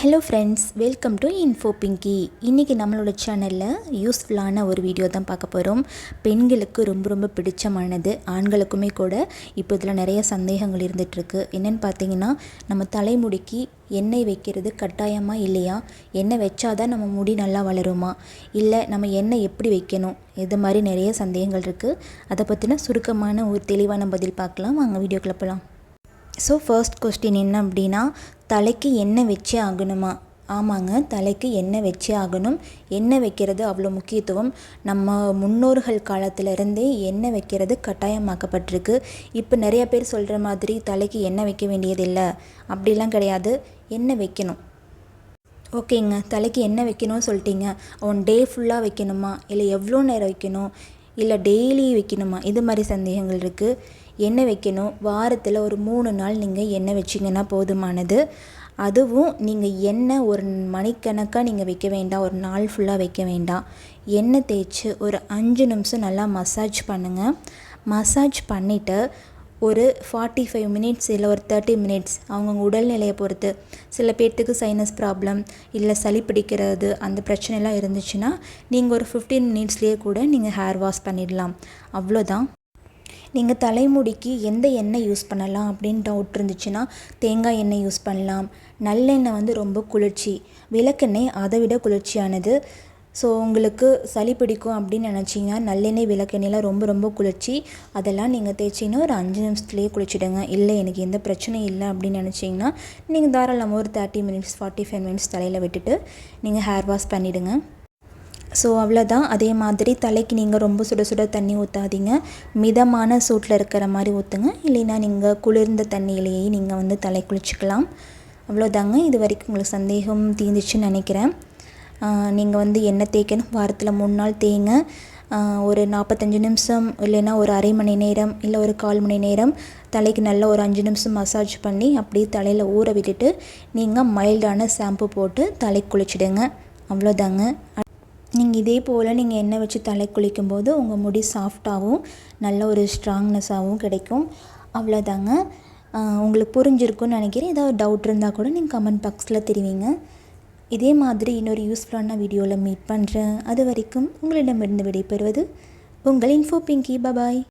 Hello friends welcome to info Pinky இன்றைக்கி நம்மளோட சேனலில் யூஸ்ஃபுல்லான ஒரு வீடியோ தான் பார்க்க போகிறோம் பெண்களுக்கு ரொம்ப ரொம்ப பிடிச்சமானது ஆண்களுக்குமே கூட இப்போ இதில் நிறைய சந்தேகங்கள் இருந்துகிட்ருக்கு. என்னென்னு பார்த்தீங்கன்னா நம்ம தலைமுடிக்கு எண்ணெய் வைக்கிறது கட்டாயமாக இல்லையா? எண்ணெய் வச்சாதான் நம்ம முடி நல்லா வளருமா? இல்லை நம்ம எண்ணெய் எப்படி வைக்கணும்? இது மாதிரி நிறைய சந்தேகங்கள் இருக்குது அதை பற்றின சுருக்கமான ஒரு தெளிவான பதில் பார்க்கலாம். வாங்க வீடியோக்குள்ளே போகலாம் ஸோ ஃபர்ஸ்ட் கொஸ்டின் என்ன அப்படின்னா தலைக்கு எண்ணெய் வச்சே ஆகணுமா? ஆமாங்க தலைக்கு எண்ணெய் வச்சே ஆகணும். எண்ணெய் வைக்கிறது அவ்வளோ முக்கியத்துவம். நம்ம முன்னோர்கள் காலத்திலருந்தே எண்ணெய் வைக்கிறது கட்டாயமாக்கப்பட்டிருக்கு. இப்போ நிறைய பேர் சொல்கிற மாதிரி தலைக்கு எண்ணெய் வைக்க வேண்டியதில்லை. அப்படிலாம் கிடையாது. எண்ணெய் வைக்கணும். ஓகேங்க தலைக்கு எண்ணெய் வைக்கணும்னு சொல்லிட்டீங்க. ஒன் டே ஃபுல்லாக வைக்கணுமா? இல்லை எவ்வளோ நேரம் வைக்கணும்? இல்லை டெய்லி வைக்கணுமா? இது மாதிரி சந்தேகங்கள் இருக்குது எண்ணெய் வைக்கணும். வாரத்தில் ஒரு மூணு நாள் நீங்கள் எண்ணெய் வச்சிங்கன்னா போதுமானது. அதுவும் நீங்கள் எண்ணெய் ஒரு மணிக்கணக்காக நீங்கள் வைக்க வேண்டாம். ஒரு நாள் ஃபுல்லாக வைக்க வேண்டாம். எண்ணெய் தேய்ச்சி ஒரு அஞ்சு நிமிஷம் நல்லா மசாஜ் பண்ணுங்கள் மசாஜ் பண்ணிவிட்டு ஒரு ஃபார்ட்டி ஃபைவ் மினிட்ஸ் இல்லை ஒரு தேர்ட்டி மினிட்ஸ் அவங்கவுங்க உடல்நிலையை பொறுத்து. சில பேர்த்துக்கு சைனஸ் ப்ராப்ளம் இல்லை சளி பிடிக்கிறது அந்த பிரச்சனைலாம் இருந்துச்சுன்னா நீங்கள் ஒரு ஃபிஃப்டீன் மினிட்ஸ்லேயே கூட நீங்கள் ஹேர் வாஷ் பண்ணிடலாம். அவ்வளோதான். நீங்கள் தலைமுடிக்கு எந்த எண்ணெய் யூஸ் பண்ணலாம் அப்படின்னு டவுட் இருந்துச்சுன்னா தேங்காய் எண்ணெய் யூஸ் பண்ணலாம். நல்லெண்ணெய் வந்து ரொம்ப குளிர்ச்சி. விளக்கெண்ணெய் அதை விட குளிர்ச்சியானது. ஸோ உங்களுக்கு சளி பிடிக்கும் அப்படின்னு நினச்சிங்கன்னா நல்லெண்ணெய் விளக்கெண்ணெய்லாம் ரொம்ப ரொம்ப குளிர்ச்சி. அதெல்லாம் நீங்கள் தேய்ச்சிங்கன்னா ஒரு அஞ்சு நிமிஷத்துலேயே குளிச்சிடுங்க. இல்லை எனக்கு எந்த பிரச்சனையும் இல்லை அப்படின்னு நினச்சிங்கன்னா நீங்கள் தாராளமாக ஒரு thirty minutes forty five minutes தலையில் விட்டுட்டு நீங்கள் ஹேர் வாஷ் பண்ணிவிடுங்க ஸோ அவ்வளோதான் அதே மாதிரி தலைக்கு நீங்கள் ரொம்ப சுட சுட தண்ணி ஊற்றாதீங்க மிதமான சூட்டில் இருக்கிற மாதிரி ஊற்றுங்க இல்லைன்னா நீங்கள் குளிர்ந்த தண்ணியிலேயே நீங்கள் வந்து தலை குளிச்சுக்கலாம். அவ்வளோதாங்க இது வரைக்கும் உங்களுக்கு சந்தேகம் தீர்ந்துச்சுன்னு நினைக்கிறேன். நீங்கள் வந்து எண்ணெய் தேய்க்கணும். வாரத்தில் மூணு நாள் தேங்க ஒரு நாற்பத்தஞ்சு நிமிஷம் இல்லைன்னா ஒரு அரை மணி நேரம் இல்லை ஒரு கால் மணி நேரம் தலைக்கு நல்லா ஒரு அஞ்சு நிமிஷம் மசாஜ் பண்ணி அப்படியே தலையில் ஊற விட்டுட்டு நீங்கள் மைல்டான ஷாம்பு போட்டு தலை குளிச்சிடுங்க. அவ்வளோதாங்க. நீங்கள் இதே போல் நீங்கள் எண்ணெய் வச்சு தலை குளிக்கும்போது உங்கள் முடி சாஃப்டாகவும் நல்ல ஒரு ஸ்ட்ராங்னஸாகவும் கிடைக்கும். அவ்வளோதாங்க. உங்களுக்கு புரிஞ்சிருக்குன்னு நினைக்கிறேன். ஏதாவது டவுட் இருந்தால் கூட நீங்கள் கமெண்ட் பாக்ஸில் தெரிவிங்க. இதே மாதிரி இன்னொரு யூஸ்ஃபுல்லான வீடியோவில் மீட் பண்ணுறேன் அது வரைக்கும் உங்களிடமிருந்து விடைபெறுவது உங்கள் இன்ஃபோ பிங்கி பபாய்